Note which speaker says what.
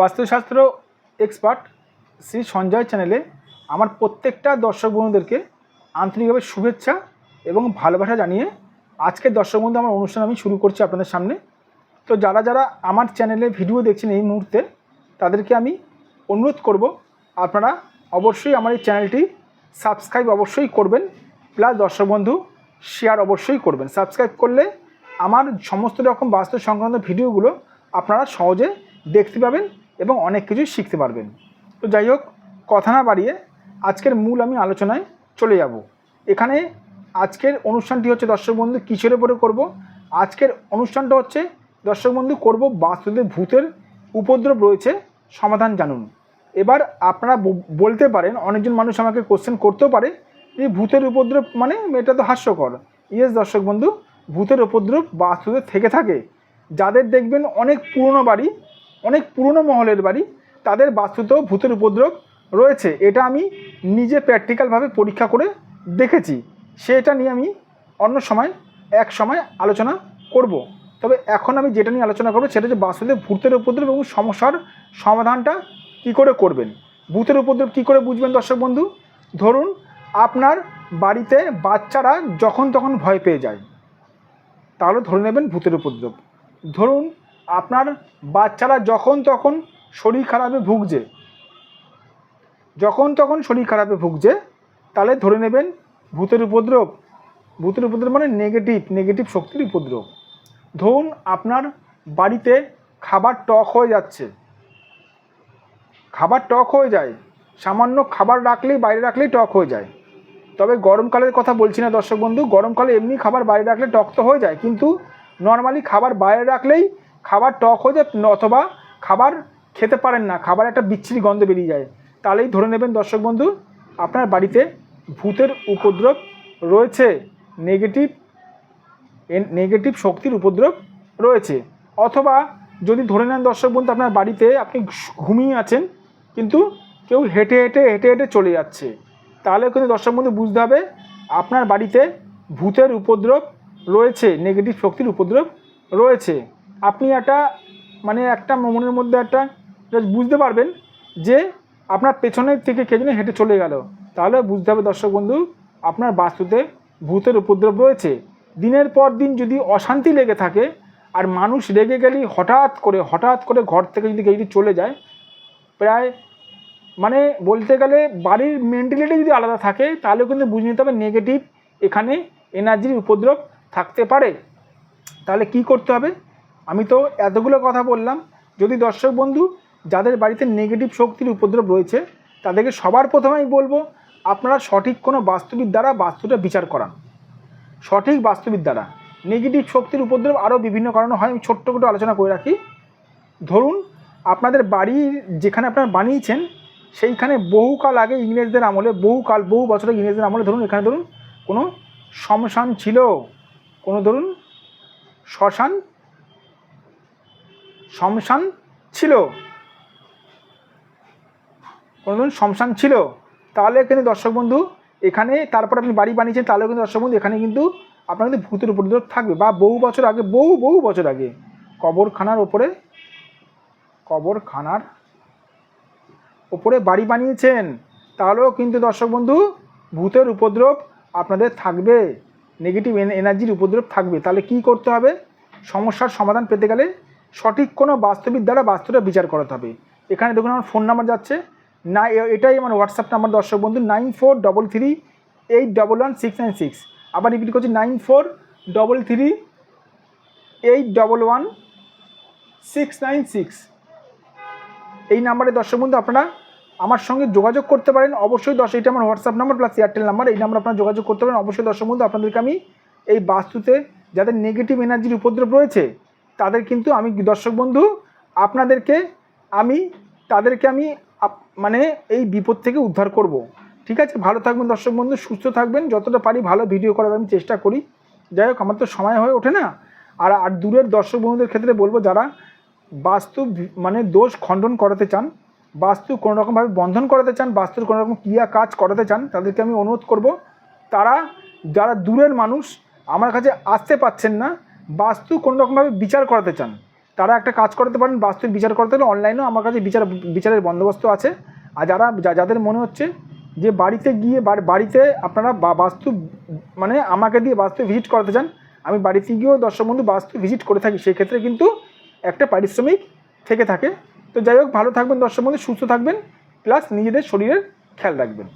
Speaker 1: বাস্তুশাস্ত্র এক্সপার্ট শ্রী সঞ্জয় চ্যানেলে আমার প্রত্যেকটা দর্শক বন্ধুদেরকে আন্তরিকভাবে শুভেচ্ছা এবং ভালোবাসা জানিয়ে আজকের দর্শক বন্ধু আমার অনুষ্ঠান আমি শুরু করছি আপনাদের সামনে। তো যারা যারা আমার চ্যানেলে ভিডিও দেখছেন এই মুহূর্তে, তাদেরকে আমি অনুরোধ করব, আপনারা অবশ্যই আমার এই চ্যানেলটি সাবস্ক্রাইব অবশ্যই করবেন প্লাস দর্শক বন্ধু শেয়ার অবশ্যই করবেন। সাবস্ক্রাইব করলে আমার সমস্ত রকম বাস্তু সংক্রান্ত ভিডিওগুলো আপনারা সহজে দেখতে পাবেন এবং অনেক কিছুই শিখতে পারবেন। তো যাই হোক, কথা না বাড়িয়ে আজকের মূল আমি আলোচনায় চলে যাব। এখানে আজকের অনুষ্ঠানটি হচ্ছে দর্শক বন্ধু কিসের উপরে করব? আজকের অনুষ্ঠানটা হচ্ছে দর্শক বন্ধু করব বাস্তুতে ভূতের উপদ্রব রয়েছে, সমাধান জানুন। এবার আপনারা বলতে পারেন, অনেকজন মানুষ আমাকে কোশ্চেন করতেও পারে যে ভূতের উপদ্রব মানে এটা তো হাস্যকর। ইয়েস দর্শক বন্ধু, ভূতের উপদ্রব বাস্তুদের থেকে থাকে। যাদের দেখবেন অনেক পুরনো বাড়ি অনেক পুরনো মহলের বাড়ি, তাদের বাস্তুতেও ভূতের উপদ্রব রয়েছে। এটা আমি নিজে প্র্যাকটিক্যালভাবে পরীক্ষা করে দেখেছি। সেটা নিয়ে আমি অন্য সময়, এক সময় আলোচনা করব। তবে এখন আমি যেটা নিয়ে আলোচনা করব, সেটা হচ্ছে বাস্তুতে ভূতের উপদ্রব এবং সমস্যার সমাধানটা কী করে করবেন। ভূতের উপদ্রব কী করে বুঝবেন দর্শক বন্ধু? ধরুন, আপনার বাড়িতে বাচ্চারা যখন তখন ভয় পেয়ে যায়, তাহলে ধরে নেবেন ভূতের উপদ্রব। ধরুন আপনার বাচ্চারা যখন তখন শরীর খারাপে ভুগছে, যখন তখন শরীর খারাপে ভুগছে, তাহলে ধরে নেবেন ভূতের উপদ্রব। ভূতের উপদ্রব মানে নেগেটিভ নেগেটিভ শক্তির উপদ্রব। ধরুন আপনার বাড়িতে খাবার টক হয়ে যাচ্ছে। খাবার টক হয়ে যায়। সামান্য খাবার রাখলেই, বাইরে রাখলেই টক হয়ে যায়। তবে গরমকালের কথা বলছি না দর্শক বন্ধু গরমকালে এমনি খাবার বাইরে রাখলে টক তো হয়ে যায়, কিন্তু নর্মালি খাবার বাইরে রাখলেই খাবার টক হয়ে যায় অথবা খাবার খেতে পারেন না, খাবার একটা বিচ্ছিরি গন্ধ বেরিয়ে যায়। তাহলেই ধরে নেবেন দর্শক বন্ধু, আপনার বাড়িতে ভূতের উপদ্রব রয়েছে নেগেটিভ নেগেটিভ শক্তির উপদ্রব রয়েছে। অথবা যদি ধরে নেন দর্শক বন্ধু, আপনার বাড়িতে আপনি ঘুমিয়ে আছেন, কিন্তু কেউ হেঁটে হেঁটে হেঁটে হেঁটে চলে যাচ্ছে, তাহলে কিন্তু দর্শক বন্ধু বুঝতে হবে আপনার বাড়িতে ভূতের উপদ্রব রয়েছে নেগেটিভ শক্তির উপদ্রব রয়েছে। আপনি একটা মানে একটা মনের মধ্যে একটা just বুঝতে পারবেন যে আপনার পেছনের থেকে কে যেন হেঁটে চলে গেল। তাহলে বুঝতে হবে দর্শক বন্ধু, আপনার বাস্তুতে ভূতের উপদ্রব রয়েছে। দিনের পর দিন যদি অশান্তি লেগে থাকে আর মানুষ রেগে গেলেই হঠাৎ করে হঠাৎ করে ঘর থেকে যদি কেউ যদি চলে যায়, প্রায় মানে বলতে গেলে বাড়ির মেন্টালিটি যদি আলাদা থাকে, তাহলে কিন্তু বুঝে নিতে হবে নেগেটিভ এখানে এনার্জির উপদ্রব থাকতে পারে। তাহলে কি করতে হবে? আমি তো এতগুলো কথা বললাম, যদি দর্শক বন্ধু যাদের বাড়িতে নেগেটিভ শক্তির উপদ্রব রয়েছে, তাদেরকে সবার প্রথমে আমি বলব, আপনারা সঠিক কোনো বাস্তুবিদ দ্বারা বাস্তুটা বিচার করান। সঠিক বাস্তুবিদ দ্বারা। নেগেটিভ শক্তির উপদ্রব আরও বিভিন্ন কারণে হয়, আমি ছোট্ট করে আলোচনা করে রাখি। ধরুন, আপনাদের বাড়ি যেখানে আপনারা বানিয়েছেন, সেইখানে বহুকাল আগে ইংরেজদের আমলে, বহুকাল, বহু বছর ইংরেজদের আমলে ধরুন, এখানে ধরুন কোনো শ্মশান ছিল। কোনো ধরুন শ্মশান শ্মশান ছিল। কোনো ধরুন শ্মশান ছিল। তাহলে কিন্তু দর্শক বন্ধু, এখানে তারপর আপনি বাড়ি বানিয়েছেন, তাহলে কিন্তু দর্শক বন্ধু, এখানে কিন্তু আপনার কিন্তু ভূতের উপদ্রব থাকবে বা বহু বছর আগে, বহু বহু বছর আগে। কবরখানার ওপরে কবরখানার ওপরে বাড়ি বানিয়েছেন। তাহলেও কিন্তু দর্শক বন্ধু, ভূতের উপদ্রব আপনাদের থাকবে। নেগেটিভ এনার্জির উপদ্রব থাকবে। তাহলে কি করতে হবে? সমস্যার সমাধান পেতে গেলে সঠিক কোনো বাস্তবিক দ্বারা বাস্তুটা বিচার করাতে হবে। এখানে দেখুন আমার ফোন নাম্বার যাচ্ছে। না এটাই আমার হোয়াটসঅ্যাপ নাম্বার দর্শক বন্ধু nine four double three eight double one six nine six আবার রিপিট করছি nine four double three eight double one six nine six এই নাম্বারে দর্শক বন্ধু, আপনারা আমার সঙ্গে যোগাযোগ করতে পারেন। অবশ্যই দশ এটা আমার WhatsApp number plus Airtel number এই নাম্বার আপনারা যোগাযোগ করতে পারেন। অবশ্যই দর্শক বন্ধু আপনাদেরকে আমি এই বাস্তুতে যাদের নেগেটিভ এনার্জির উপদ্রব রয়েছে তাদের কিন্তু আমি দর্শক বন্ধু, আপনাদেরকে আমি, তাদেরকে আমি মানে এই বিপদ থেকে উদ্ধার করব। ঠিক আছে? ভালো থাকবেন দর্শক বন্ধু, সুস্থ থাকবেন। যতটা পারি ভালো ভিডিও করার আমি চেষ্টা করি। যাই হোক, আমার তো সময় হয়ে ওঠে না। আর আর দূরের দর্শক বন্ধুদের ক্ষেত্রে বলব, যারা বাস্তু মানে দোষ খণ্ডন করাতে চান, বাস্তু কোনো রকমভাবে বন্ধন করাতে চান, বাস্তুর কোনো রকম ক্রিয়া কাজ করাতে চান, তাদেরকে আমি অনুরোধ করব, তারা, যারা দূরের মানুষ, আমার কাছে আসতে পাচ্ছেন না বাস্তু কোনো রকমভাবে বিচার করাতে চান, তারা একটা কাজ করতে পারেন, বাস্তুর বিচার করতে হলে অনলাইনেও আমার কাছে বিচার, বিচারের বন্দোবস্ত আছে। আর যারা যাদের মনে হচ্ছে যে বাড়িতে গিয়ে বাড়িতে আপনারা বাস্তু মানে আমাকে দিয়ে বাস্তু ভিজিট করাতে চান, আমি বাড়িতে গিয়েও দর্শক বন্ধু বাস্তু ভিজিট করে থাকি, সেই ক্ষেত্রে কিন্তু একটা পারিশ্রমিক থেকে থাকে। তো যাই হোক, ভালো থাকবেন দর্শক বন্ধু, সুস্থ থাকবেন প্লাস নিজেদের শরীরের খেয়াল রাখবেন।